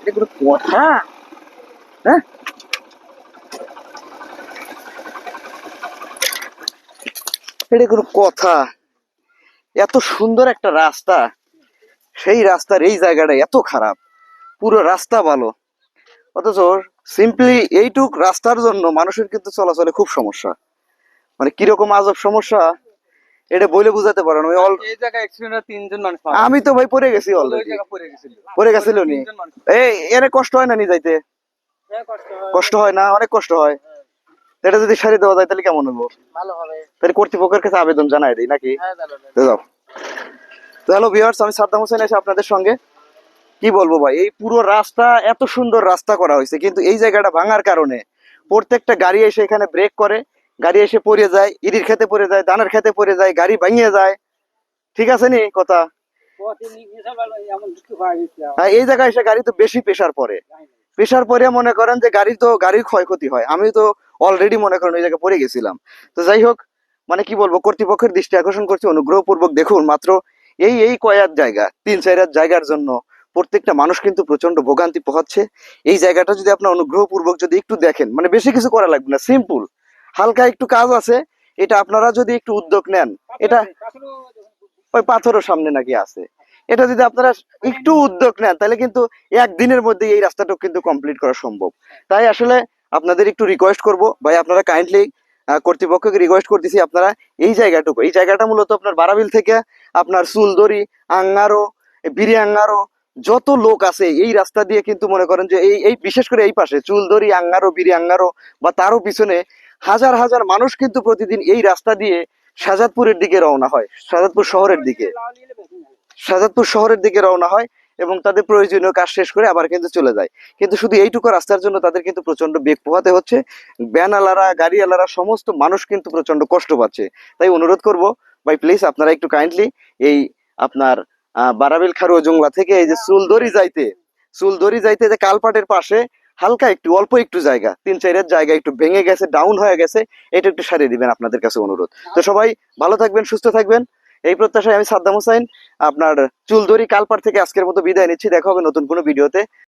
এটা কোনো কথা হ্যাঁ কথা এত সুন্দর একটা রাস্তা সেই রাস্তার এই জায়গাটা এত খারাপ পুরো রাস্তা ভালো অথচ সিম্পলি এইটুক রাস্তার জন্য মানুষের কিন্তু চলাচলে খুব সমস্যা মানে কীরকম আজব সমস্যা এটা বলে বুঝাতে পারো না আমি এই জায়গায় অ্যাক্সিডেন্ট তিনজন মানুষ আমি তো ভাই পড়ে গেছি। অলরেডি পড়ে গেছিল। পড়ে গেছিল নি? এই এর কষ্ট হয় না নি যাইতে? হ্যাঁ, কষ্ট হয়। না? অনেক কষ্ট হয়। এটা যদি সারিয়ে দেওয়া যায় তাহলে কেমন হব ভালো হবে। তাহলে কর্তৃপক্ষের কাছে আবেদন জানাই দিই নাকি? হ্যাঁ যাও। হ্যালো ভিউয়ার্স আমি সাদ্দাম হোসেন এসে আপনাদের সঙ্গে। কি বলব ভাই এই পুরো রাস্তা এত সুন্দর রাস্তা করা হয়েছে কিন্তু এই জায়গাটা ভাঙার কারণে প্রত্যেকটা গাড়ি এসে এখানে ব্রেক করে। গাড়ি এসে পড়ে যায় ইরির খেতে পড়ে যায় দানের খেতে পড়ে যায় গাড়ি ভাঙিয়ে যায়। ঠিক আছে নি কথা? হ্যাঁ, এই জায়গায় এসে গাড়ি তো বেশি প্রেশার পড়ে। প্রেশার পরে মনে করেন যে গাড়ি তো গাড়ির ক্ষয়ক্ষতি হয়। আমি তো অলরেডি মনে করেন ওই জায়গায় পড়ে গেছিলাম। তো যাই হোক মানে কি বলব কর্তৃপক্ষের দৃষ্টি আকর্ষণ করছি অনুগ্রহপূর্বক দেখুন মাত্র এই এই কয়ার জায়গা তিন চার জায়গার জন্য প্রত্যেকটা মানুষ কিন্তু প্রচণ্ড ভোগান্তি পোহাচ্ছে। এই জায়গাটা যদি আপনার অনুগ্রহপূর্বক যদি একটু দেখেন মানে বেশি কিছু করা লাগবে না সিম্পল হালকা একটু কাজ আছে, এটা আপনারা যদি একটু উদ্যোগ নেন, এটা ওই পাথরও সামনে নাকি আছে। এটা যদি আপনারা একটু উদ্যোগ নেন, তাহলে কিন্তু একদিনের মধ্যে এই রাস্তাটুকু কিন্তু কমপ্লিট করা সম্ভব। তাই আসলে আপনাদের একটু রিকোয়েস্ট করব, ভাই আপনারা কাইন্ডলি কর্তৃপক্ষকে রিকোয়েস্ট করতেছি আপনারা এই জায়গাটুকু। এই জায়গাটা মূলত আপনার বারাবিল থেকে আপনার চুলদরি আঙ্গারো বিরি আঙ্গারো, যত লোক আছে, এই রাস্তা দিয়ে কিন্তু মনে করেন যে এই এই বিশেষ করে এই পাশে চুলদরি আঙ্গারো বিরি আঙ্গারো বা তারও পিছনে হাজার হাজার মানুষ কিন্তু প্রতিদিন এই রাস্তা দিয়ে শাহজাদপুরের দিকে রওনা হয়, শাহজাদপুর শহরের দিকে। শাহজাদপুর শহরের দিকে রওনা হয় এবং তাদের প্রয়োজনীয় কাজ শেষ করে আবার কিন্তু চলে যায়। কিন্তু শুধু এইটুকু রাস্তার জন্য তাদের কিন্তু প্রচণ্ড বেগ পোহাতে হচ্ছে। ব্যানালারা গাড়িওয়ালারা, সমস্ত মানুষ কিন্তু প্রচণ্ড কষ্ট পাচ্ছে। তাই অনুরোধ করব, ভাই প্লিজ আপনারা একটু কাইন্ডলি এই আপনার বারাবিল খারুয়া জংলা থেকে এই যে চুলদরি যাইতে চুলদরি যাইতে যে কালপাটের পাশে হালকা একটু অল্প একটু জায়গা তিন চারের জায়গা একটু ভেঙে গেছে ডাউন হয়ে গেছে এটা একটু সারিয়ে দিবেন আপনাদের কাছে অনুরোধ। তো সবাই ভালো থাকবেন সুস্থ থাকবেন। এই প্রত্যাশায় আমি সাদ্দাম হোসাইন আপনার চুলদরি কালপার থেকে আজকের মতো বিদায় নিচ্ছি। দেখা হবে নতুন কোনো ভিডিওতে।